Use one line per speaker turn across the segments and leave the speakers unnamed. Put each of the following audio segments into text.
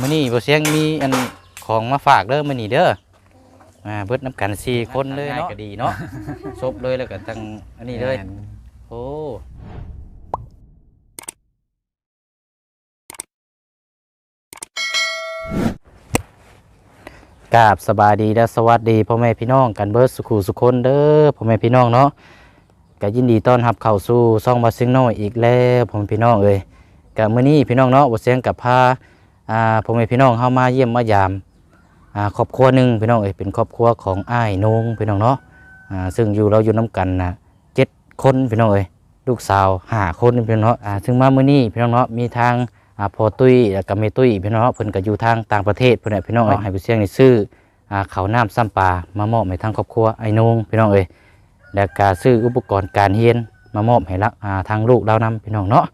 มื้อนี้บ่เสียงมีอันของมาฝากเด้อมื้อนี้เด้ออ่าเบิดน้ำกันสี่คนเลยเนาะก็ดีเนาะซบเลยแล้วก็ตั้งอันนี้เลย
แม่น
โอ้กราบสบายดีและสวัสดีพ่อแม่พี่น้องกันเบิร์ดสุขุสุคนเด้อพ่อแม่พี่น้องเนาะก็ยินดีต้อนรับเข้าสู่ซ่องบาซิงน้อยอีกแล้วพ่อแม่พี่น้องเอ้ยกับมื้อนี้พี่น้องเนาะบ่เสียงกับพา อ่าพ่อแม่พี่น้องเฮามาเยี่ยมมายามอ่าครอบครัวหนึ่งพี่น้องเอ้ยเป็นครอบครัวของอ้ายนงพี่น้องเนาะอ่าซึ่งอยู่เราอยู่นํกันนะเจ็ดคนพี่น้องเอ้ยลูกสาวห้าคนพี่น้องเนาะอ่าซึ่งมาเมื้อนี้พี่น้องเนาะมีทางอ่าพอตุ้ยแล้วก็เมตุ้ยพี่น้องเนาะเพิ่นก็อยู่ทางต่างประเทศเพิ่นน่ะพี่น้องเอ้ยให้ไปเสี่ยงในซื้ออ่าข้าวน้ำซ้ำปลามามอบให้ทางครอบครัวไอ้นงพี่น้องเอ้ยแล้วก็ซื้ออุปกรณ์การเรียนมามอบให้ละอ่าทางลูกเรานํพี่น้องเนาะ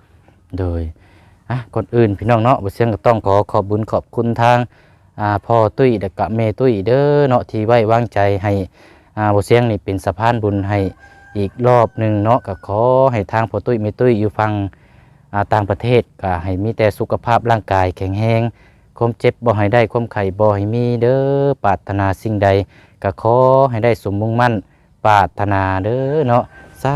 โดย อะก่อนอื่นพี่น้องเนาะบ่เสียงก็ต้องขอขอบบุญขอบคุณทางอ่าพ่อตุ้ยแล้วก็แม่ตุ้ยเด้อเนาะที่ไว้วางใจให้อ่าบ่เสียงนี่เป็นสะพานบุญให้อีกรอบหนึ่งเนาะก็ขอให้ทางพ่อตุ้ยแม่ตุ้ยอยู่ฟังอ่าต่างประเทศก็ให้มีแต่สุขภาพร่างกายแข็งแรงความเจ็บบ่ให้ได้ความไข้บ่ให้มีเด้อปรารถนาสิ่งใดก็ขอให้ได้สมมุ่งมั่นปรารถนาเด้อเนาะสา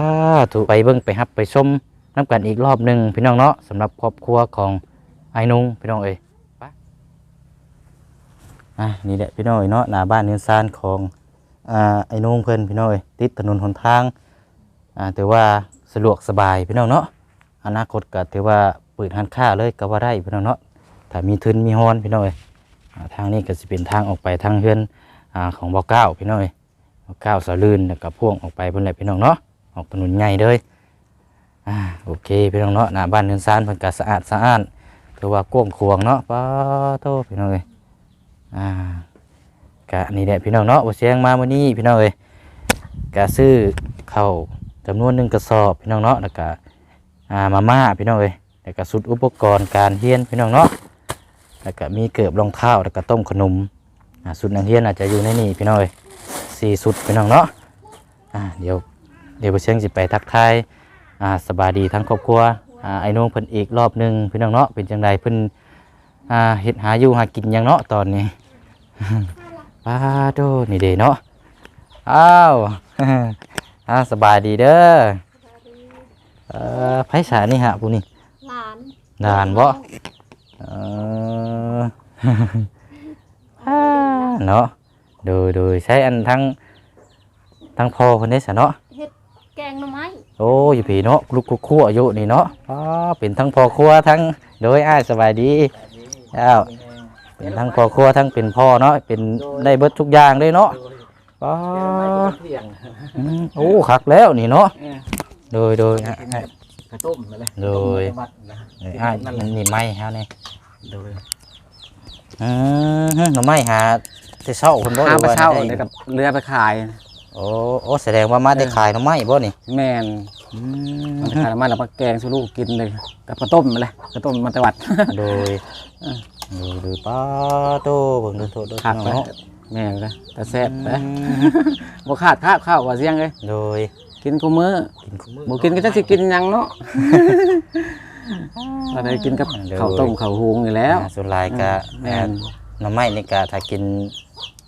ธุไปเบิ่งไปฮับไปชม น้ำกันอีกรอบหนึ่งพี่น้องเนาะสำหรับครอบครัวของไอ้นุ่งพี่น้องเอ้ยไปอะนี่แหละพี่น้องเอ้ยเนาะหน้าบ้านเนือนซานของอ่าไอ้นุ่งเพิ่นพี่น้องเอ้ยติดถนนหนทางอ่าถือว่าสะดวกสบายพี่น้องเนาะอนาคตก็ถือว่าเปิดหันค่าเลยก็ว่าได้พี่น้องเนาะถ้ามีทุนมีฮอนพี่น้องเอ้ยทางนี้ก็จะเป็นทางออกไปทางเฮือนอ่าของบ่อเก้าพี่น้องเอ้ยบ่อเก้าสะลื่นแล้วก็พ่วงออกไปเพิ่นแหละพี่น้องเนาะออกถนนใหญ่เลย อ่าโอเคพี่น้องเนาะหน้าบ้านเรือนซานเพิ่นก็สะอาดสะอ้านถือว่ากว้างขวางเนาะป้าโตพี่น้องเอ้ยอ่ากะนี่แหละพี่น้องเนาะบ่เสียงมามื้อนี้พี่น้องเอ้ยกะซื้อข้าวจำนวนหนึ่งกระสอบพี่น้องเนาะแล้วก็อ่ามาม่าพี่น้องเอ้ยแล้วก็สุดอุปกรณ์การเรียนพี่น้องเนาะแล้วก็มีเกือบรองเท้าแล้วก็ต้มขนมอ่าสุดนักเรียนอาจจะอยู่ในนี่พี่น้องเอ้ยสี่สุดพี่น้องเนาะอ่าเดี๋ยวเดี๋ยวไปเชียงสิไปทักทาย อ่าสบายดีทั้งครอบครัวอ่าไอ้น้องเพิ่นอีกรอบหนึ่งพี่น้องเนาะเป็นจังไดเพิ่นอ่าเฮ็ดหาอยู่หากินหยังเนาะตอนนี้ ป้าโดนี่เด้เนาะอ้าว อ่าสบายดีเด้อเอ่อไผสานี่ฮะผู้นี่
หลาน
นานบ่เออ อ่าเนาะโดยโดยใช้อันทั้งทั้งพ่อคนนี้สะเนาะ
เฮ็ดแกงหน่อไม้
โอ้ยพี่เนาะลูกคุกคั่วอยู่นี่เนาะอ๋อเป็นทั้งพ่อครัวทั้งโดยอ้ายสบายดีเจ้าเป็นทั้งพ่อครัวทั้งเป็นพ่อเนาะเป็นได้เบิดทุกอย่างเลยเนาะอ๋อ
เที่ยง
อืมโอ้คักแล้วนี่เนาะ
เออ
โดยโดยอะอะ
ข้าวต้มนั่นแหละ
โดย
วัดนะ
เอออะมันนี่ไม้ฮะนี่
โดย
อืมหน่อไม้หาแต่เช้าคนบ่
ห้า
หรือ
ไป
ว่า
เช่า
ได้
เลยกับเรือไปขาย
โอ้โอ้แสดงว่ามาได้ขายหน่อไม้บ่นี่
แม่น
อื
มันขายมาแล้วมาแกงสู้ลูกกินเลยกับข้าวต้มมาเลยข้าวต้มมาแต่วัด
โดย
เออ
โดยโดยป้าโตเบิ่งดูโทษด้วย
ขาด
พี่
ไป
น้องเนาะ
แม่นเลยแต่แซ่บนะ
อืม
บ่ขาดข้าวข้าวว่าเสียงเลย
โดย
กินกูมื้อ
กินคู่มือ
บ่กินก็จะสิกินหยังเนาะอะไรกินกับข้าวต้มข้าวหุงนี่แล้ว
อ่าส่วนหลายก็
แม่น
หน่อไม้นี่ก็ถ้ากิน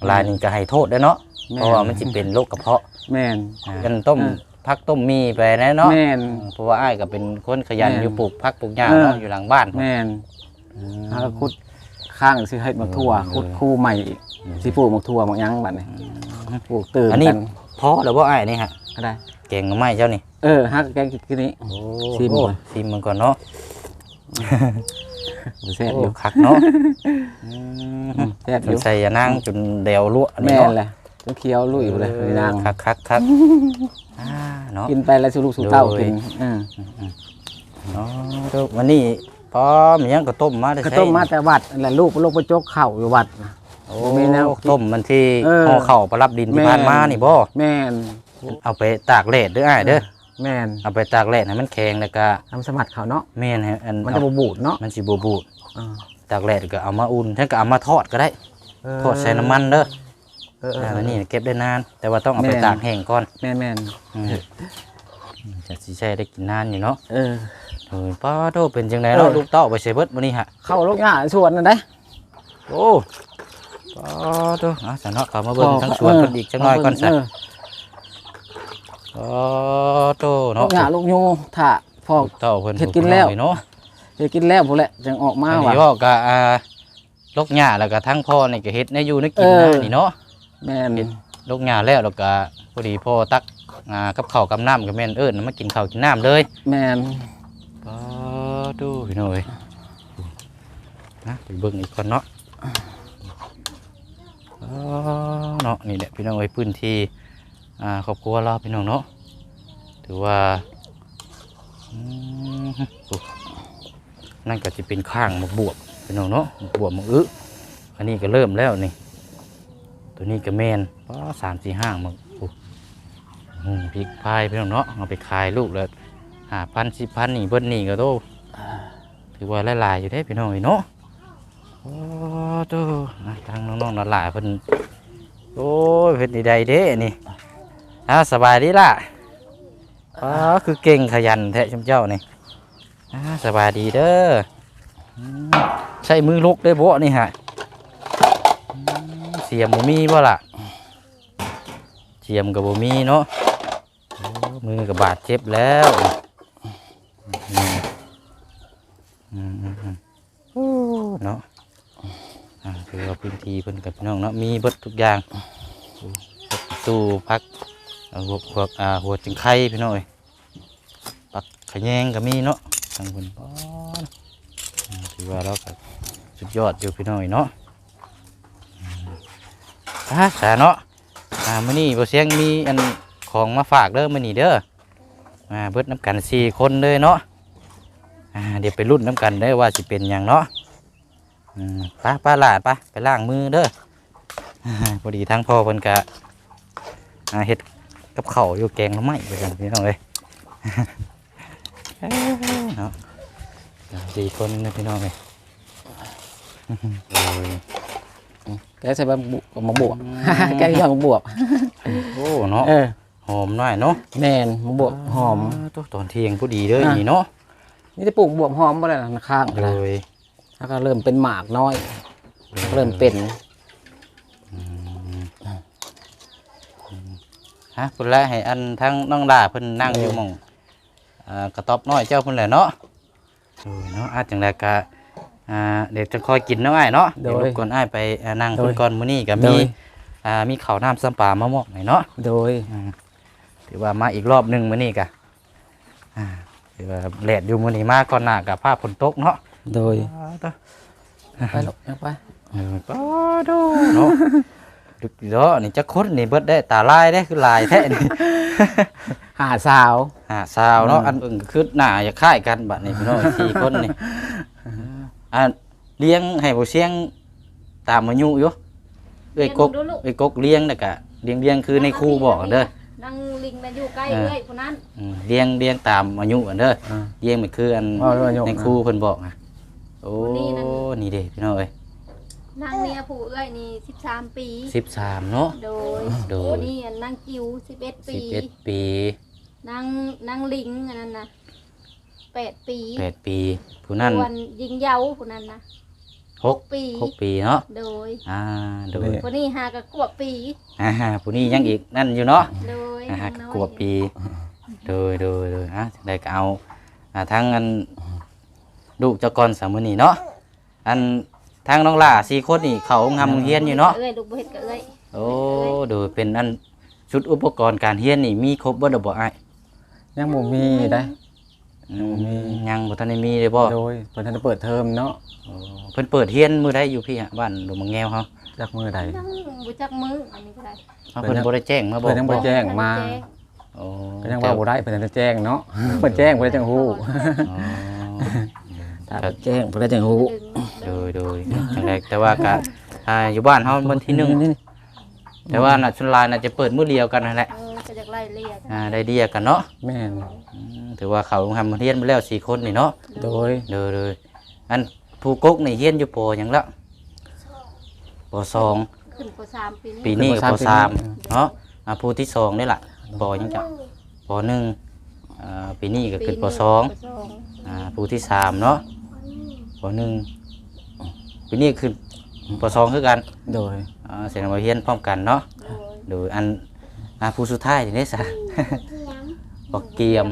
หลายนี่ก็ให้โทษเด้อเนาะ
แม่น
เพราะว่ามันสิเป็นโรคกระเพาะ
แม่น
กันต้ม
อ่า
พักต้มมีไปนะเนาะ
แม่น
เพราะว่าอ้ายก็เป็นคนขยัน
แม่น
อยู่ปลูกพักปลูกหญ้า
เออ
เนาะอยู่หลังบ้าน
แม่น
อืม
ถ้าขุดข้างสิให้มาทั่ว
เออ
ขุดคู่ใหม่อีกสิปลูกมาทั่วมายังบัดนี้ปลูกตื่น
อันนี้
กัน
พอแล้วบ่อ้ายนี่ฮะ
ก็ได้
แกงหน่อไม้เจ้านี่
เออฮักแกงกินกินนี้
โอ้
ชิม
โอ้
ก่อน
ชิมมันก่อนเนาะ
แซ่บ
โอ้
อยู่
คักเนาะอืม
แซ่บอ
มัน
ยู่
ใส่ยานางจนเดวลวอันนี้
แม่น
เนาะ
เลยต้องเคี้ยวลุยอยู่เลยนี่นาง
คักคักคักอ่าเนาะ
กินไปแล้วสุลูกสุเต้า
โดย
กินอืม
เนาะเด้อวันนี้พอมีหยังก็ต้มมาได้
ก็
ใช้
ต้มมาแต่วัดนั่นแหละลูกลูกไปจกเข่าอยู่วัด
โอ้
มีแนว
ต้มมันที่
เออ
ห่อเข่าวประรับดินที่
แม่น
ผ่านมานี่บ่
แม่น
เอาไปตากแดดเด้ออ้ายเด้อ
แม่น
เอาไปตากแดดให้มันแข็งแล้วก็
ทำสมัดเขาเนาะ
แม่นให้อัน
มันจะบบูดเนาะ
มันสิบ่บูด
อ่า
ตากแดดก็เอามาอุ่นท่านก็เอามาทอดก็ได้
เออ
ทอดใส่น้ำมันเด้อ
เออเออ
อ่า
เออ
อันนี้เก็บได้นาน แต่ว่าต้องเอาไป
แม่น
ตากแห้งก่อน
แม่นแม่น
อืมจะสิใช้ได้กินนานอยู่เนาะ
เออ
เออป้าโตเป็นจังไดเนาะ
เออ
ลูกเต้าไปใส่เบิดมื้อนี้ฮะ
เข้าลูกหญ้าสวนนั่นได้
โโอ้ปอตัวอะสนเนาะเข้ามาเบิ่งทั้งสวนเพิ่นอีกจังน้อยก่อนซะ
เป
อตัว
ลู
เนาะ
กหญ้าลูกโยถ้าพอ
เต่าเพิ่น
เฮ็ดกินแล้ว
เนาะ
เฮ็ดกินแล้วพุ่นแหละจังออกมา
อัน
ว่ะ
นี้ก็ก็อ่าลกหญ้าแล้วก็ทั้งพ่อนี่ก็เฮ็ดในอยู่ในกิน
เอ
นะ
อ
นี่เนาะ
แม่น
ลกหญ้าแล้วแล้วก็พอดีพ่อตักอ่ากับข้าวกับน้ำก็แม่นเอิ้นมากินข้าวกินน้ำเลย
แม่น
ปอดูพี่น้อยนะไปเบิ่งอีกคนเนาะอ๋อเนาะนี่แหละพี่น้องเอ้ยพื้นที่อ่าครอบครัวเราพี่น้องเนาะถือว่าอืมโอ้นั่นก็จะเป็นข้างหมกบวบพี่น้องเนาะหมกบวบหมกอึอันนี้ก็เริ่มแล้วนี่ ตัวนี้ก็แมนป้าสามสี่ห้างมกโอ้อืมพริกพายพี่น้องเนาะเอาไปขายลูกแล้วหาพันสิพันนี่เบิ้ลนี่ก็โตถือว่าหลายๆอยู่ได้พี่น้องเอ้เนาะโอ้โตทางน้องๆหลานๆเพิ่นโอ้ยเพิ่นใดเด้นี่อ่าสบายดีล่ะอ๋อคือเก่งขยันแท้ชมเจ้านี่อ่าสบายดีเด้อใช้มือลุกได้บ่นี่ฮะ สียมบ่มีบ่ล่ะเสียมก็บ่มีเนาะมือก็บบาดเจ็บแล้วเนาะคือว่าพื้นที่เพิ่นกับพี่น้องเนาะมีเบิดทุกอย่างตู้พักเอาพวกพวอ่าหัวจิงไข่พี่น้องเอ้ยปักขแยงก็มีเนาะทางเพิ่นป้อนถือว่าเราก็สุดยอดอยู่พี่น้องเอ้ยเนาะ อ่าสาเนาะอ่ามื้อนี้บ่เสียงมีอันของมาฝากเด้อมื้อนี้เด้อมาเบิดน้ำกันสี่คนเลยเนาะอ่าเดี๋ยวไปรุ่นน้ำกันได้อว่าสิเป็นอย่างเนาะอืมไป้าป้าหลาดไป้าไปล้างมือเด้ออ่าพอดีทางพ่อเพิ่นกะอ่าเฮ็ดกับข้าวอยู่แกงหน้ำไม้ไปกันพี่น้องเลยเนาะสี่คนนะพี่น้องเลยโอ้ย
แกใส่บะบุมะบวบแกย่างมะบวบ
โอ้เนาะ
เออ
หอมหน่อยเนาะ
แม่นมะบวบหอม
ตัวตอนเที่ยงพอดีเลย
อะ
นี่เนาะ
นี่จะปลูกบวบหอมบ่ได้นะข้าง
โด
นะ
ย
แล้วก็เริ่มเป็นหมากน้อย เริ่มเป็น
ฮะพุ่นแหละให้อันทั้งน้องดาเพิ่นนั่งอยู่หม่องอ่ากระต๊อบน้อยเจ้าเพิ่นแหละเนาะโอ้ยเนาะอาจจังไดก็ อ่าเดี๋ยวจะคอยกินเนาะอ้ายเนาะเดี๋ยวรบกวนอ้ายไปอ่านั่งเพิ่นก่อนมื้อนี้ก็
โด
มี
ย
อ่ามีข้าวน้ำซ้ำปลามามอบให้เนาะ
โดย
อ่าถือว่ามาอีกรอบหนึงมื้อนี้ก็อ่าถือว่าแลดอยู่มื้อนี้มาก่อนหน้ากับภาพฝนตกเนาะ
โดย
ต่อ
ไปลูกยังไป
เออป้าโดเนาะดึกเนาะนี่จักคนนี่เบิดได้ตาลายได้คือลายแท้นี่
หาสาว
อ่าสาวเนาะ
อืม
อันเบิ่งก็คือหน้าจะคล้ายกันบัดนี้พี่น้องสี่คนนี่ อ่าเลี้ยงให้บ่เสียงตามอายุอยู่เอ้ยกก
เลี้ยงดูลูก
เอ้ยกกเลี้ยงน่ะกะเลี้ยงเลี้ยงคือในครูบอกเด้อ
นั่งลิงนะอยู่ใกล้
อ่า
เลยคนนั้น
อืมเลี้ยงเลี้ยงตามอายุอันเด้อ
อ่า
เลี้ยงมันคืออัน
ว่าด้วยอายุ
ในครูเพิ่นบอกอะโอ้
นี่นั่น
นี่เด้พี่น้องเอ้ย
นั่งเนี่ยผู้เอ้ยนี่สิบสามปี
13เนาะ
โดย
โดย
นี่อันนั่งจิ๋วสิบเอ็ดปี
11ปี
นั่งนั่งลิงอันนั้นนะ แปดปี
8ปี ผู้นั้น
ส่วนยิงเยาว์ผู้นั้นนะ
หก
ปี
หกปีเนาะ
โดย
อ่าโดย
คนนี้หากะกวบปี
อ่าผู้นี้ยังอีกนั่นอยู่เนาะ
โดย
อ่า
น้อย
กลัวปีโดยโดยโดยอะจังได้ก็เอาอ่าทั้งอันลูกเจ้ากรสามมือนี่เนาะอันทางน้องหล่าสี่คนนี่เขางำเฮียนอยู่เนาะ
เอ้ยลูกบ่เห็ดกับเอ้ย
โอ้โดยเป็นอันชุดอุปกรณ์การเฮียนนี่มีครบบ่ดอกบ่อ้าย
ยังบ่มีได้
อืม
มี
ยังบ่ทันได้มีเลยบ่
โดยเพิ่นทันได้เปิดเทอมเนาะ
โอ้เพิ่นเปิดเฮียนมื้อใดอยู่พี่ฮะบ้านหลวงมังแงวเฮา
จากมือใด
นั่งบ่จักมืออันนี้ก็ได้
เฮาเพิ่นบ่ได้แจ้งมาบอ
เพิ่
ก
นยังบ่แจ้งมา
แจ้ง
โอ้
ก็ยังว่าบ่ได้เพิ่นทันได้แจ้งเนาะเพิ่นแจ้งเพิ่นได้จังฮู้
อ๋อ
ถ้าเพิ่นแจ้งเพิ่นได้จังฮู้
โดยโดยจังไดแต่ว่าก็อ่าอยู่บ้านเฮาวันที่หนึ่งแต่ว่าน่ะชุนลายน่ะจะเปิดมื้อเดียวกันนั่นแหละ
เออก็จาก ไล่เลี่ยกัน
อ่าได้เดียกันเนาะ
แม่น
อืมถือว่าเขาทำเฮียนมาแล้วสี่คนนี่เนาะ
โดย
เด้อเลยอันผู้กกนี่เฮียนอยู่ปอหยังละปสอง
ขึ้นปสามปี
ปี
นี้
นี้ก็ปสามเนาะอ่าผู้ที่สองนี่ล่ะปอหยังจ้ะปหนึ่งอ่าปีนี้ก็ขึ้นปสอง
ปสอง
อ่าผู้ที่สามเนาะปหนึ่งปีนี้ขึ้นปปสองคือกัน
โดย
อ่าเสียงว่าเฮียนพร้อมกันเนาะ
โดย
โดยอัน อ่าผู้สุดท้ายนี่เด้ซะบอกเกียม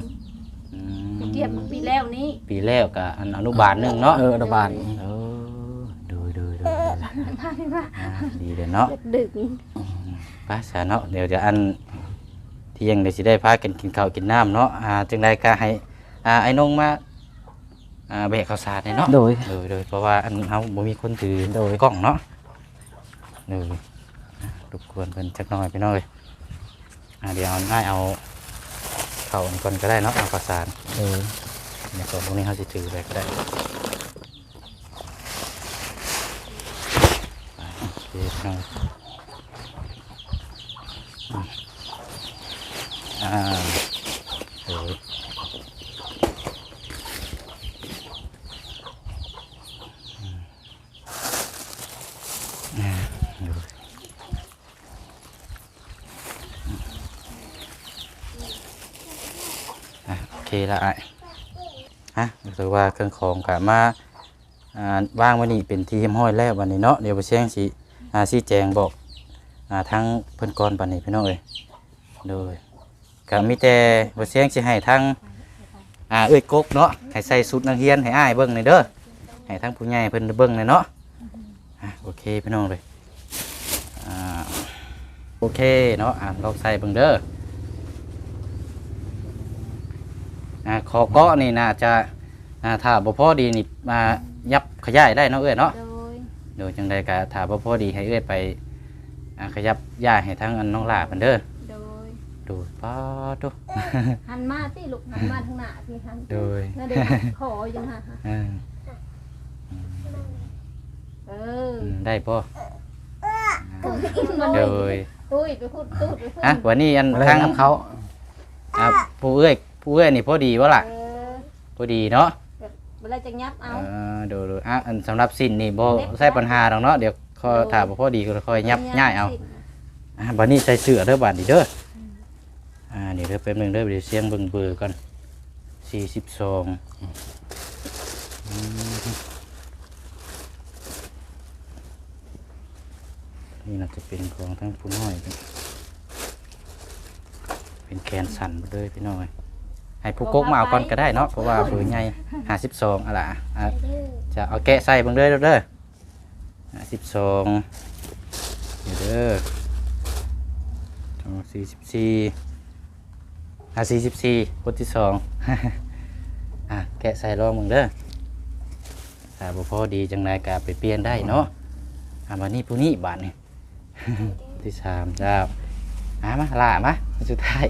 อืม
ไปเทียบปีแล้วนี้
ปีแล้วกับอันอนุบาลหนึงเนาะ
เอออนุบาล
เออดูดูดูดู
มาไม่ว่า
อ่าดีเด้อเนาะ
ดึก
ภาษาเนาะเดี๋ยวจะอันเที่ยงเดี๋ยวสิได้พากันกินข้าวกินน้ำเนาะอ่าจึงได้ก็ให้อ่าไอ้นงมาอ่าแบกข้าวสารให้เนาะ
โดย
โดยโดยเพราะว่าอันเฮาบ่มีคนถือ
โดย
กล้องเนาะโดยอะรบกวนเพิ่นจักหน่อยพี่น้อย อ่าเดี๋ยวเอาง่ายเอาเข้าอันก่อนก็ได้เนาะเอาข้าวสาร
โดย
ในส่วนตรงนี้เขาจะถือไปก็ได้ไปโอเคพี่น้องอืมอ่าโอ้ยอืมอ่าดูอะโอเค ละไอ้ฮะรู้สึกว่าเครื่องของกะมาอ่าว่างวันนี้เป็นที่เรียบร้อยแล้ววันนี้เนาะเดี๋ยวไปเชียงสิอ่าชี้แจงบอกอ่าทั้งเพิ่นก่อนปันนี้พี่น้องเอ้ยโดยก็มีแต่บ่เชียงสิให้ทั้งอ่าเอ้ยกกเนาะให้ใส่สุดนักเรียนให้อ้ายเบิ่งหน่อยเด้อให้ทั้งผู้ใหญ่เพิ่นเบิ่งหน่อยเนาะอะโอเคพี่น้องเลยอ่าโอเคเนาะอ่าลองใส่เบิ่งเด้อ อ่าคอเกาะนี่น่าจะอ่าถ้าบ่พอดีนี่มายับขยายได้เนาะเอ้ยเนาะ
โดย
โดยจังใดก็ถ้าบ่พอดีให้เอ้ยไปอ่าขยับย้ายให้ทางอันน้องหลาเพิ่นเด้อ
โดย
ดูป้าตุ
หันมาสิลูกหันมาทางหน้าสิหัน
โดย
แล้วเดี๋ยวขอยังฮะ
เออ
เออ
อืมได้บ่
มัน
โดย
ตุ้ยไปพูดตุ้ยไปพูด
อะวันนี้อัน
มาเล่
ทานง
กับเขา
อ่าผู้เอ้ย ผู้เอ้ยนี่พอดีบ่ล่ะ
เออ
พอดีเนาะ
เวลาจะยับ
เอ
เอา
อดูดูอะอันสำหรับสิ้นนี่บ่ใช่ปัญหาดอกเนาะเดี๋ยวขอถ้าบ่พอดีก็ค่อยยับย้ายเอาอ่าบัดนี้ใส่เสื้อเด้อบัดนี้เด้อออ่าเดี๋ยวเด้อแป๊บหนึงเด้อเดี๋ยวเสียงเบิ่งเบอร์ก่อนสี่สิบสองนี่น่าจะเป็นของทั้งผู้น้อย เป็นเป็นแขนสั่นไปเลยพี่น้อย ให้ผู้กกมาเอาก่อนก็ได้เนาะเพราะว่าเบอร์ใหญ่ห้าสิบสองอะล่ะอะจะเอาแกะใส่เบิ่งเด้อเด้อเด้อห้าสิบสองเด้อสองสี่สิบสี่อะสี่สิบสี่คนที่สองอะแกะใส่รองมึงเด้อถ้าบ่พอดีจังไดก็ไปเปลี่ยนได้เนาะอะมานี่ผู้นี้บาทนี่ ที่สามเจ้าอะมาล่ามาสุดท้าย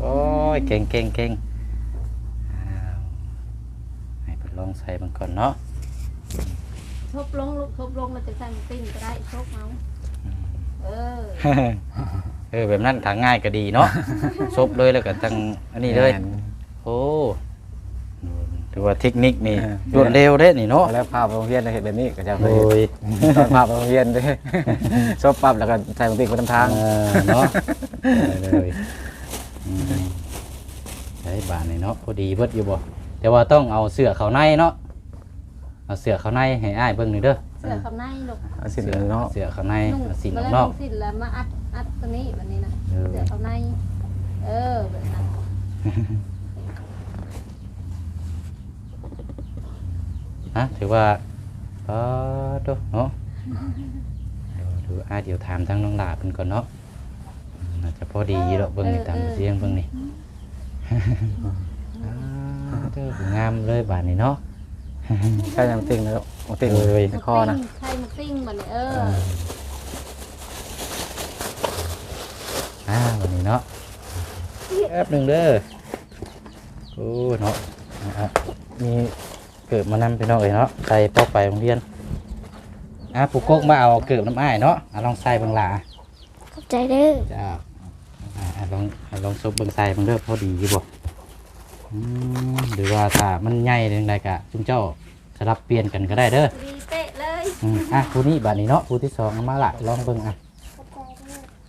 โอ้ยเก่งเก่งเก่งอ้าวให้เพิ่นลองใส่มันก่อนเนาะ
ทบลงลูกทบลงเราจะใส่หมูปิ้งก็ได้ทบเอาเออ
เออแบบนั้นทางง่ายก็ดีเนาะ ซบเลยแล้วก็ทั้งอันนี้เลย
แม่น
โอ้ถือว่าเทคนิคนี่
เออ
รวดเร็วเด้นี่เนาะ
เอาแล้วพาไปโรงเรียนได้เห็นแบบนี้ก็จะเค
โอ้
ย
ย
ตอนพาไปโรงเรียนด้วยชอบปั๊บแล้วก็ใส่รองเท้าไปทำทาง
เออเนาะได้เลยอืม ใช้บานนี่เนาะพอดีเบิดอยู่บ่แต่ว่าต้องเอาเสื้อเขาในเนาะเอาเสื้อเขาในให้อ้ายเบิ่งหน่อยเด้อ
เสื้อคำในลูก
เอาสิเนาะ
เสื้อเขาใน
นุ่ง
เอาสิ่ง
เวลา
นอก
นุ่งสิ้นแล้วมาอัดอัดตัวนี้แบบนี้นะ
ๆเออ
เสื้อคำใน เออแบบนั้น
ฮะถือว่าก็ตัวเนาะเดี๋ยวดูอ้ายเดี๋ยวถามทางน้องหลาเพิ่นก่อนเนาะอืม น่าจะพอดีอยู่ดอกเบิ่งนี่ตามเสียงเบิ่งนี่อ่าเด้องามเลยบาดนี้เนาะ
ใช่ยังติงแล้วโอ้ติง
เอ้ย
ในคอนะ
ใช่หมูปิ้งแบบนี้เออ
อ่าวันนี้เนาะแป๊บหนึ่งเด้อโอ้เนาะอะมีเกิดมานำไปเนาะเอ้ยเนาะใส่ปอกไปโรงเรียนอะปูกกมาเอาเกิดน้ำอ้ายเนาะอะลองใส่เบิ่งหล่ะ
ขอบใจเด้อ
จ้าอะอะ ลองอะลองซบเบิ่งใส่เบิ่งเด้อพอดีอยู่บ่อืมหรือว่าถ้ามันใหญ่เรื่องใดกะจุงเจ้าสลับเปลี่ยนกันก็ได้เด้อ
ดีเป๊ะเลย
อืมอะผู้นี้บาดนี้เนาะผู้ที่สองเอามาละลองเบิ่งอะ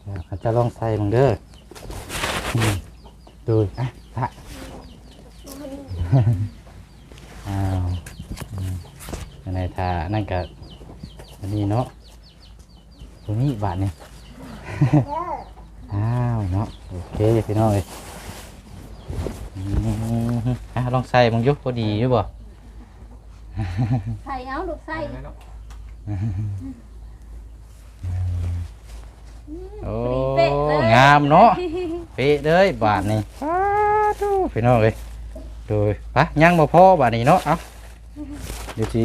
อะเขาจะลองใส่เบิ่งเด้ออืมดูอะถ้าอ้าวอืมอันไหนถ้านั่นก็อันนี้เนาะตัวนี้บาทเนี่ย อ้าวเนาะโอเคพี่น้องเอ้ยอืมอะลองใส่มึงอยุกพอดีอยู่บ่
ใส่เอาลูกใส่
โอ้
เป๊ะเลย
งามเนาะ เป๊ะเลยบาทนี่ป้าดูพี่น้องเอ้ยดูปะยังบ่พอบาทนี้เนาะ เอาเดี๋ยวสิ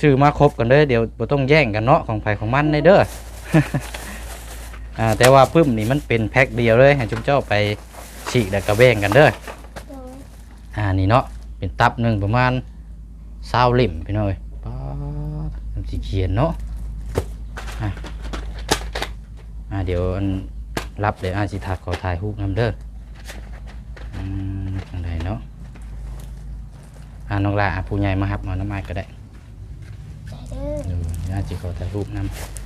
ชื่อมาครบกันเด้อเดี๋ยวบ่ต้องแย่งกันเนาะของไผของมันเลยเด้อ อ่าแต่ว่าปึ้มนี่มันเป็นแพ็คเดียวเลยให้จุ๊มเจ้าไปฉีกแล้วก็แบ่งกันเด้อ
โดย
อ่านี่เนาะเป็นตับหนึ่งประมาณเศร้าลิ่มพี่น้อยป๊าดทำสีเขียนเนาะอะอ่าเดี๋ยวอันรับเดี๋ยวอาสิทักขอถ่ายรูปนำเด้ออืมทางใดเนาะอ่าน้องลาอะผู้ใหญ่มาครับมาน้ำไม้ก็ได้
เด้อ
เดี๋ยวอาสิขอถ่ายรูปนำอืม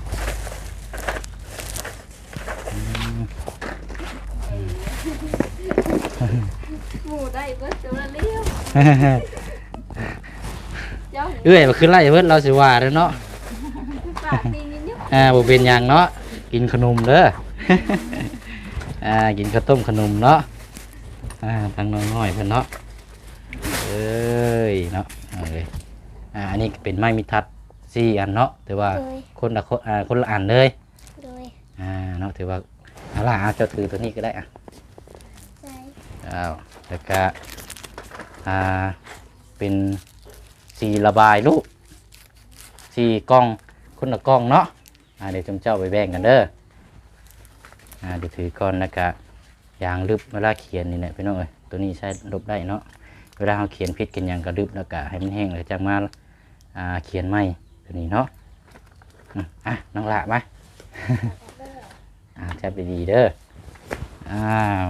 หมูได้เบิดตัวละเลี้ยวเจ้า
เอ้ยมาขึ้นไล่เพิ่นเราสิว่าเด้อเนาะ
ปากตีนิดนิด
อ่าบ่เป็นหยังเนาะกินขนมเด้อ อ่ากินข้าวต้มขนมเนาะอ่าทางน้องน้อยเพิ่นเนาะเอ้ยเนาะเอาเลยอ่าอันนี้เป็นไม้มีทัดสี่อันเนาะถือว่า
โดย
คนละคนอ่าคนละอันเลย
โดย
อ่าเนาะถือว่าเอาล่ะเอาเจ้าถือตัวนี้ก็ได้อะ
ใส่
อ้าวแล้วก็อ่าเป็นสีระบายลูกสีกล้องคนละกล้องเนาะอ่าเดี๋ยวจมเจ้าไปแบ่งกันเด้ออ่าเดี๋ยวถือก่อนแล้วก็ยางลึบเวลาเขียนนี่แหละพี่น้องเอ้ยตัวนี้ใช้ลบได้เนาะเวลาเราเขียนผิดกันหยังก็ลึบแล้วก็ให้มันแห้งแล้วจะมาอ่าเขียนใหม่ตัวนี้เนาะอืมอะน้องละมา อ่าจับดีๆเด้ออ้าว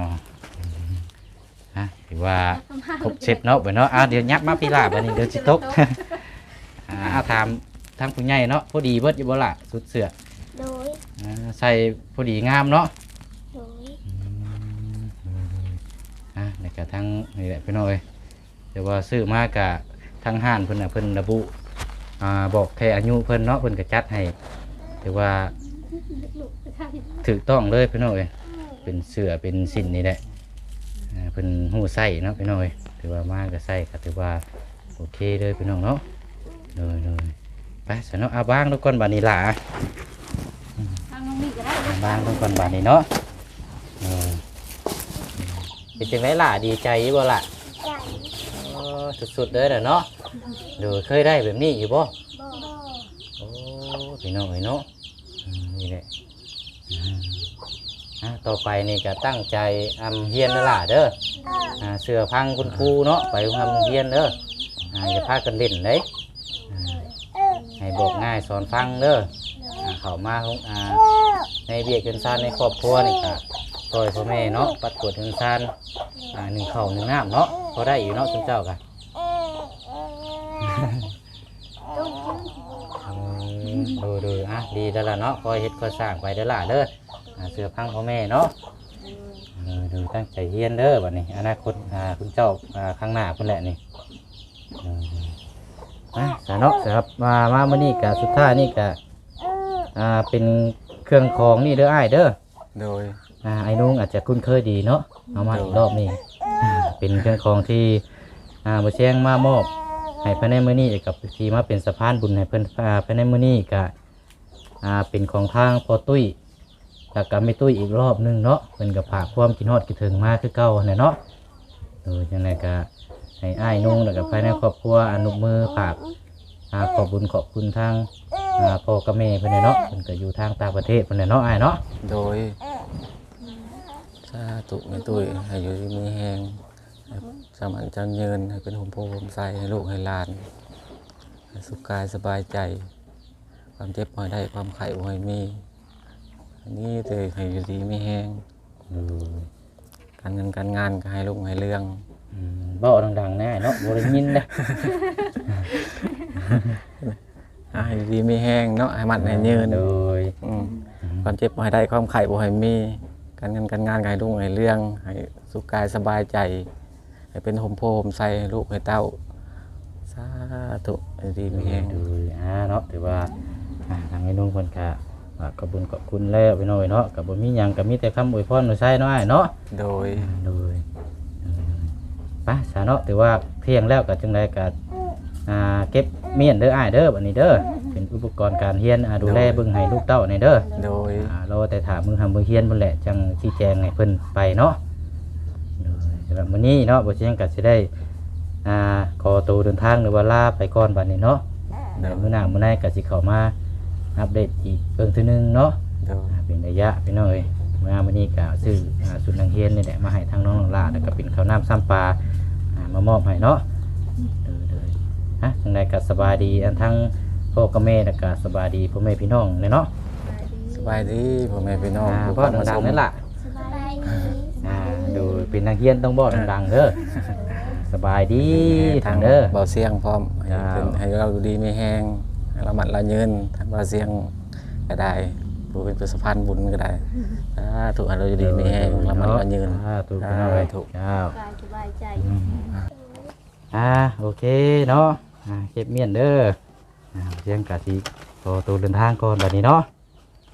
อะถือว่าครบเสร็จเนาะไปเนาะอะเดี๋ยวยับมาพี่ลาบันนี้เดี๋ยวจิตกอ่าเอาถามทางผู้ใหญ่เนาะพอดีเบิดอยู่บ่ล่ะสุดเสือ
โดย
อ่าใส่พอดีงามเนาะ
โดย
อะแล้วก็ทั้งนี่แหละพี่น้อยเดี๋ยวว่าซื้อมากะทั้งห้านเพิ่นน่ะเพิ่นระบุอ่าบอกแค่อายุเพิ่นเนาะเพิ่นก็จัดให้ถือว่า
ลูกใส่
ถูกต้องเลยพี่น้อยเป็นเสือเป็นสิ้นนี่แหละอ่าเพิ่นหู้ใส่เนาะพี่น้อยถือว่ามากก็ใส่ก็ถือว่าโอเคเลยพี่น้องเนาะเลยเลยไปสนเนาะเอาบ้างทุกคนบานี้ล่ะ
ทางน้องมีก็ได้เด้
เอา
อ
บ้างทุกคนบานี้เนาะเออเป็นจังไดล่ะดีใจอยู่บ่ล่ะ
ใส่
โอ้สุดๆเลยน่ะเนาะดูเคยได้แบบนี้อยู่บ่
บ่
โอ้พี่น้องเอ้ยเนาะอืมนี่แหละอืมอะ ต่อไปนี่ก็ตั้งใจอำเฮียนนั่นล่ะเด้ออ่าเสือพังคุณครูเนาะไปทำเฮียนเด้ออ่าอย่าพากันเล่นเลยอ่าให้บอกง่ายสอนฟังเด้ออ่าเข้ามาของอ่าในเบียกเกินซานในครอบครัวนี่ก็ซอยพ่อแม่เนาะปัดกวดเกินซานอ่าหนึ่งข้าวหนึ่งน้ำเนาะพอได้อยู่เนาะทุกเจ้ากัน
ต้มกิน
ดูดูอะดีแล้วล่ะเนาะคอยเฮ็ดคอยสร้างไปเด้อล่ะเด้อ อ่าเสือพังพ่อแม่เนาะเออดูตั้งใจเฮียนเด้อบัดนี้ อนาคตอ่าคุณเจ้าอ่าข้างหน้าคุณแหละนี่เอออะสาเนาะสำหรับมามามื้อนี้กะสุดท้ายนี่กะอ่าเป็นเครื่องของนี่เด้ออ้ายเด้อ
โดย
อ่าไอ้นุ้งอาจจะคุ้นเคยดีเนาะเอามาอีกรอบนี้อ่าเป็นเครื่องของที่อ่าบ่เชียงมามอบให้ภายในมื้อนี้กับที่มาเป็นสะพานบุญให้เพิ่นอ่าภายในมื้อนี้ก็อ่าเป็นของทางพอตุ้ย แล้วก็ไม่ตุ้ยอีกรอบหนึงเนาะเพิ่นก็ฝากความคิดฮอดคิดถึงมาคือเก่าหั่นแหละเนาะเออจังไดก็ให้อ้ายนุ่งแล้วก็ภายในครอบครัวอนุมือฝากอ่าขอบบุญขอบคุณทางอ่าพ่อกับแม่เพิ่นน่ะเนาะเพิ่นก็อยู่ทางต่างประเทศเพิ่นน่ะเนาะอ้ายเนาะ
โดยสาธุแม่ตุ้ยให้อยู่ดีมีแห้งให้สามันจังยืนให้เป็นห่มโพหมใสให้ลูกให้หลานให้สุขกายสบายใจ ความเจ็บป่วยได้ความไข้ป่วยมี นนี้เลยให้อยู่ดีมีแหง
เออ
การเงินการงานก็ให้ลูกให้เรื่อง
อืมเบ้าดังๆแน่เนาะบ่ได้ยินเด้
อ่าให้อยู่ดีมีแหงเนาะให้มันให้ยืน
โดย
อืมความเจ็บป่วยได้ความไข้ป่วยมี การเงินการงานก็ให้ลูกให้เรื่อง ให้สุขกายสบายใจ ให้เป็นหมโพหมใสให้ลูกให้เต้าสาธุให้ดีมีแหง
โดยอ่าเนาะถือว่าอ่าทางไอ้นุ่งคนกะ ขอบคุญขอบคุณแล้วพี่น้อยเนาะกับบ่มีหยังก็มีแต่คำอวยพรอวยใช้เนาะอ้ายเนาะ
โดย
โดยไปสาเนาะถือว่าเที่ยงแล้วก็จังไดก็อ่าเก็บเมียนเด้ออ้ายเด้อบัดนี้เด้อเป็นอุปกรณ์การเรียนอ่าดูแลเบิ่งให้ลูกเต้าในเด้อ
โดย
อ่ารอแต่ถามมือทำมือเฮียนพุ่นแหละจังชี้แจงให้เพิ่นไปเนาะโดยสำหรับมื้อนี้เนาะบ่เชียงก็สิได้อ่าขอตัวเดินทางหรือว่าลาไปก่อนบัดนี้เนาะ
โด
เดี๋ยวยมื้อหน้ามื้อหน้าก็สิเข้ามา อัปเดตอีกเพิ่งทีนึงเนาะ
โดย
อ่าเป็นระยะพี่น้องเอ้ยมามื้อนี้ก็ซื้ออ่าสุดนางเฮียนนี่แหละมาให้ทางน้องน้องลาแล้วก็เป็นข้าวน้ำซ้ำปลาอ่ามามอบให้เนาะเด้อเด้อฮะจังไดก็สบายดีอันทั้งพ่อกับแม่แล้วก็สบายดีพ่อแม่พี่น้องเลยเนาะ
สบายดีพ่อแม่พี่น้อง
อ่า
ผู้
พ่อ
เข้ามา
ดั
ช
ง
ม
ๆนั่นล่ะ
สบายดี
อ่าดูเป็นนักเรียนต้องบอกดังๆเด้อสบายดีทางเด้อ
เบาเสียงพร้อมให้
จ้า
เป็นให้เราดูดีไม่แห้งให้เราหมัดเราเยินทางเบาเสียงก็ได้ผู้เป็นประสะพานบุญก็ได้อ่าถูกให้เราดูดีไม่แห้งเราหมัดเราเยิน
อ่าถูกต้องเลย
ถูก
เจ้ากา
ยสบายใจ
อ่าโอเคเนาะอ่าเก็บเมียนเด้ออ่าเสียงกะสิโตตัวเดินทางก่อนบัดนี้เนาะ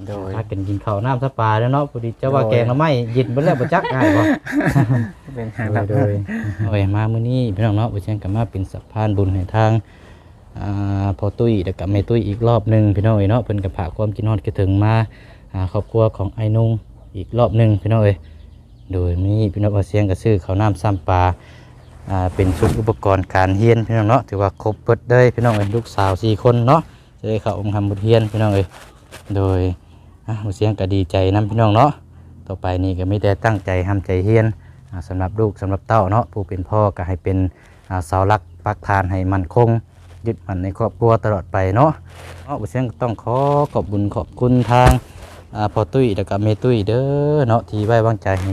โดย
ถ้ากินกินข้าวน้ำสปลาแล้วเนาะพอดีเจ้าว่า
โดย
แกงละไม่ยินเบิ่แล้วบ่จักง่ายบ่
เป็นทาง
โด
ลั
ย
บ
โดยโอ้ยมามื้อนี้พี่น้องเนาะบ่เชียงก็มาเป็นสะพานบุญให้ทางอ่า พอตุ้ยแล้วก็แม่ตุ้ยอีกรอบหนึ่งพี่น้องเอ้ยเนาะเพิ่นก็พาความคิดฮอดคิดถึงมาครอบครัวของไอ้นุ่งอีกรอบหนึ่งพี่น้องเอ้ยโดยมีพี่น้องบ่เชียงก็ซื้อข้าวน้ำซ้ำปลาเป็นชุดอุปกรณ์การเรียนพี่น้องเนาะถือว่าครบเบิดเลยพี่น้องเอ้ยลูกสาวสี่คนเนาะจะได้เข้าองค์ทำบุญเรียนพี่น้องเอ้ยโดยอะบ่เชียงก็ดีใจนํพี่น้องเนาะต่อไปนี้ก็มีแต่ตั้งใจทำใจเรียนอ่าสำหรับลูกสำหรับเต้าเนาะผู้เป็นพ่อก็ให้เป็นเสาหลักปักฐานให้มั่นคง ยึดมั่นในครอบครัวตลอดไปเนาะเนาะบุเชียงต้องขอขอบบุญขอบคุณทางอ่าพอตุ้ยแล้วก็เมตุ้ยเด้อเนาะที่ไว้วางใจให้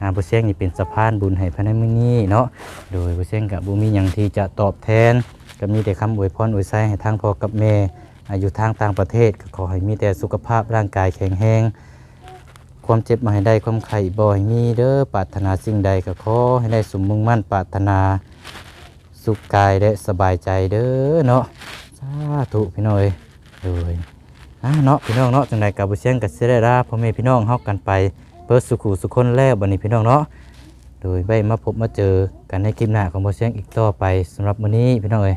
อ่าบุเชียงนี่เป็นสะพานบุญให้ภายในมื้นี้เนาะโดยบุเชียงกับบุมีหยังที่จะตอบแทนก็มีแต่คำอวยพรอวยไซให้ทางพ่อกับแม่อาอยู่ทางต่างประเทศก็ขอให้มีแต่สุขภาพร่างกายแข็งแรงความเจ็บมาให้ได้ความไข่บ่ให้มีเด้อปรารถนาสิ่งใดก็ขอให้ได้สมมุ่งมั่นปรารถนา สุขกายและสบายใจเด้อเนาะสาธุพี่น้องเอ้ยเลยอ่าเนาะพี่น้องเนาะจังใดกับบุเชียงกับเสได็จราพ่อแม่พี่น้องเฮากันไปเปิดสุขุสุขคนแล้วบัดนี้พี่น้องเนาะโดยไว้มาพบมาเจอกันในคลิปหน้าของบุเชียงอีกต่อไปสำหรับมื้อนี้พี่น้องเอ้ย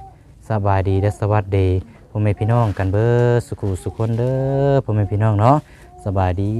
สบายดีและสวัสดีพ่อแม่พี่น้องกันเบิดสุขุสุขคนเด้อพ่อแม่พี่น้องเนาะสบายดี